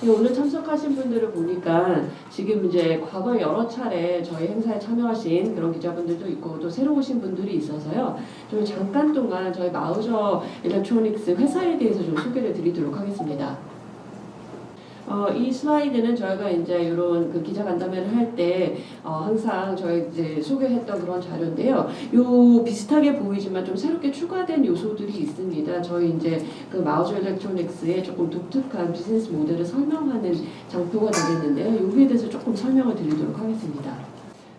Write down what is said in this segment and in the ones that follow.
네, 오늘 참석하신 분들을 보니까 지금 이제 과거 여러 차례 저희 행사에 참여하신 그런 기자분들도 있고 또 새로 오신 분들이 있어서요. 좀 잠깐 동안 저희 마우저 일렉트로닉스 회사에 대해서 좀 소개를 드리도록 하겠습니다. 어, 이 슬라이드는 저희가 이제 이런 그 기자 간담회를 할때 어, 항상 저희 이제 소개했던 그런 자료인데요. 요 비슷하게 보이지만 좀 새롭게 추가된 요소들이 있습니다. 저희 이제 그 마우저 일렉트로닉스의 조금 독특한 비즈니스 모델을 설명하는 장표가 되겠는데요. 여기에 대해서 조금 설명을 드리도록 하겠습니다.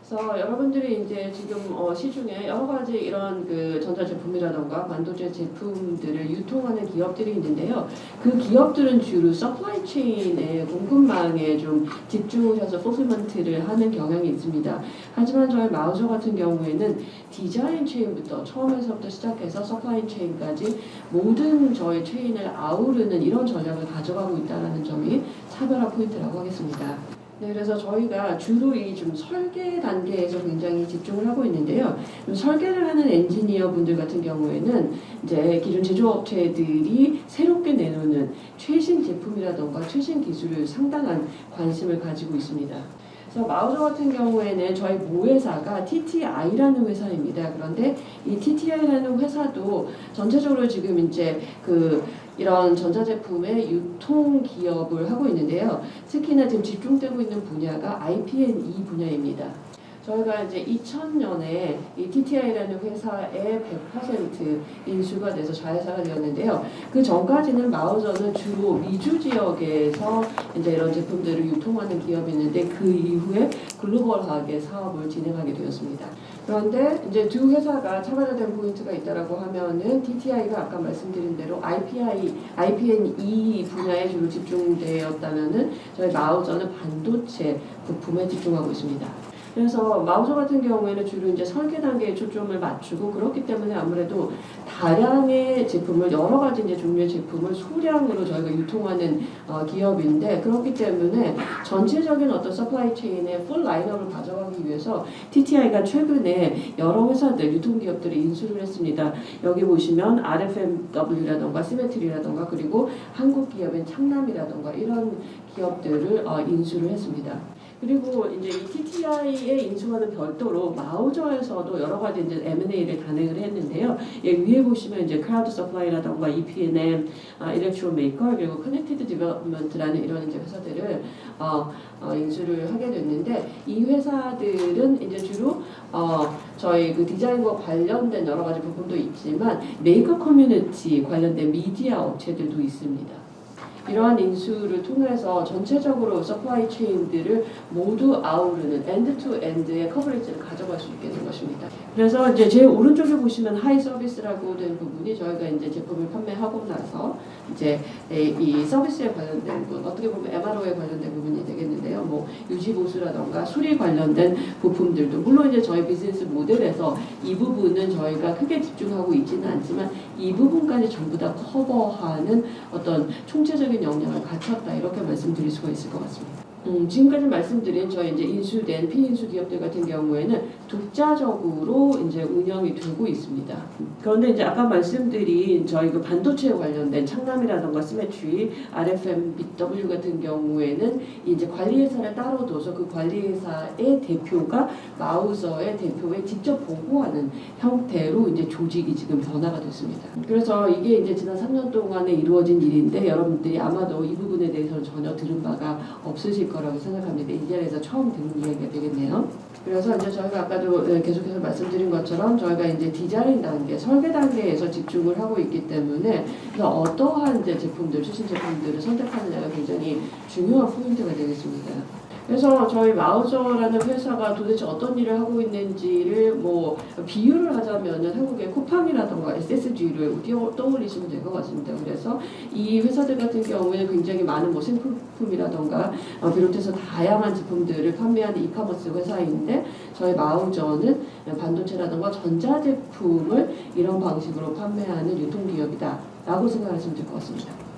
그래서 여러분들이 이제 지금 어, 시중에 여러 가지 이런 그 전자 제품이라던가 반도체 제품들을 유통하는 기업들이 있는데요. 그 기업들은 주로 서플라이 체인의 공급망에 좀 집중해서 포스먼트를 하는 경향이 있습니다. 하지만 저희 마우저 같은 경우에는 디자인 체인부터 처음에서부터 시작해서 서플라이 체인까지 모든 저희 체인을 아우르는 이런 전략을 가져가고 있다는 점이 차별화 포인트라고 하겠습니다. 네, 그래서 저희가 주로 이 좀 설계 단계에서 굉장히 집중을 하고 있는데요. 좀 설계를 하는 엔지니어 분들 같은 경우에는 이제 기존 제조업체들이 새롭게 내놓는 최신 제품이라던가 최신 기술을 상당한 관심을 가지고 있습니다. 그래서 마우저 같은 경우에는 저희 모회사가 TTI라는 회사입니다. 그런데 이 TTI라는 회사도 전체적으로 지금 이제 그 이런 전자제품의 유통 기업을 하고 있는데요. 특히나 지금 집중되고 있는 분야가 IPN2 분야입니다. 저희가 이제 2000년에 이 TTI라는 회사의 100% 인수가 돼서 자회사가 되었는데요. 그 전까지는 마우저는 주로 미주 지역에서 이제 이런 제품들을 유통하는 기업이었는데 그 이후에 글로벌하게 사업을 진행하게 되었습니다. 그런데 이제 두 회사가 차별화된 포인트가 있다라고 하면은 TTI가 아까 말씀드린 대로 IPI, IPN2 분야에 주로 집중되었다면은 저희 마우저는 반도체 부품에 집중하고 있습니다. 그래서 마우저 같은 경우에는 주로 이제 설계 단계에 초점을 맞추고 그렇기 때문에 아무래도 다량의 제품을 여러 가지 이제 종류의 제품을 소량으로 저희가 유통하는 어, 기업인데 그렇기 때문에 전체적인 어떤 서플라이 체인의 풀 라인업을 가져가기 위해서 TTI가 최근에 여러 회사들 유통기업들이 인수를 했습니다. 여기 보시면 RFMW라던가 시메트리라던가 그리고 한국 기업인 창남이라던가 이런 기업들을 어, 인수를 했습니다. 그리고 이제 이 TTI에 인수와는 별도로 마우저에서도 여러 가지 이제 M&A를 단행을 했는데요. 예, 위에 보시면 이제 크라우드 서플라이라던가 EPNM, 아, 일렉트로 메이커 그리고 커넥티드 디벨롭먼트라는 이런 이제 회사들을 어, 어, 인수를 하게 됐는데 이 회사들은 이제 주로 어, 저희 그 디자인과 관련된 여러 가지 부분도 있지만 메이커 커뮤니티 관련된 미디어 업체들도 있습니다. 이러한 인수를 통해서 전체적으로 서플라이 체인들을 모두 아우르는 엔드 투 엔드의 커버리지를 가져갈 수 있게 된 것입니다. 그래서 이제 제 오른쪽에 보시면 하이 서비스라고 된 부분이 저희가 이제 제품을 판매하고 나서 이제 이 서비스에 관련된 부분 어떻게 보면 MRO에 관련된 부분이 되겠는데요. 뭐 유지 보수라던가 수리 관련된 부품들도 물론 이제 저희 비즈니스 모델에서 이 부분은 저희가 크게 집중하고 있지는 않지만 이 부분까지 전부 다 커버하는 어떤 총체적인 역량을 갖췄다 이렇게 말씀드릴 수가 있을 것 같습니다. 음, 지금까지 말씀드린 저희 이제 인수된 피인수 기업들 같은 경우에는 독자적으로 이제 운영이 되고 있습니다. 그런데 이제 아까 말씀드린 저희 그 반도체 관련된 창남이라던가 스매트리, RFM, BW 같은 경우에는 이제 관리회사를 따로 둬서 그 관리회사의 대표가 마우서의 대표에 직접 보고하는 형태로 이제 조직이 지금 변화가 됐습니다. 그래서 이게 이제 지난 3년 동안에 이루어진 일인데 여러분들이 아마도 이 부분에 대해서는 전혀 들은 바가 없으실 거라고 생각합니다. 이 자리에서 처음 듣는 이야기가 되겠네요. 그래서 이제 저희가 아까도 네, 계속해서 말씀드린 것처럼 저희가 이제 디자인 단계, 설계 단계에서 집중을 하고 있기 때문에 어떠한 이제 제품들, 최신 제품들을 선택하느냐가 굉장히 중요한 포인트가 되겠습니다. 그래서 저희 마우저라는 회사가 도대체 어떤 일을 하고 있는지를 뭐 비유를 하자면은 한국의 쿠팡이라던가 SSG를 떠올리시면 될 것 같습니다. 그래서 이 회사들 같은 경우에는 굉장히 많은 뭐 생필품이라던가 어, 비롯해서 다양한 제품들을 판매하는 이카머스 회사인데 저희 마우저는 반도체라던가 전자제품을 이런 방식으로 판매하는 유통기업이다 라고 생각하시면 될 것 같습니다.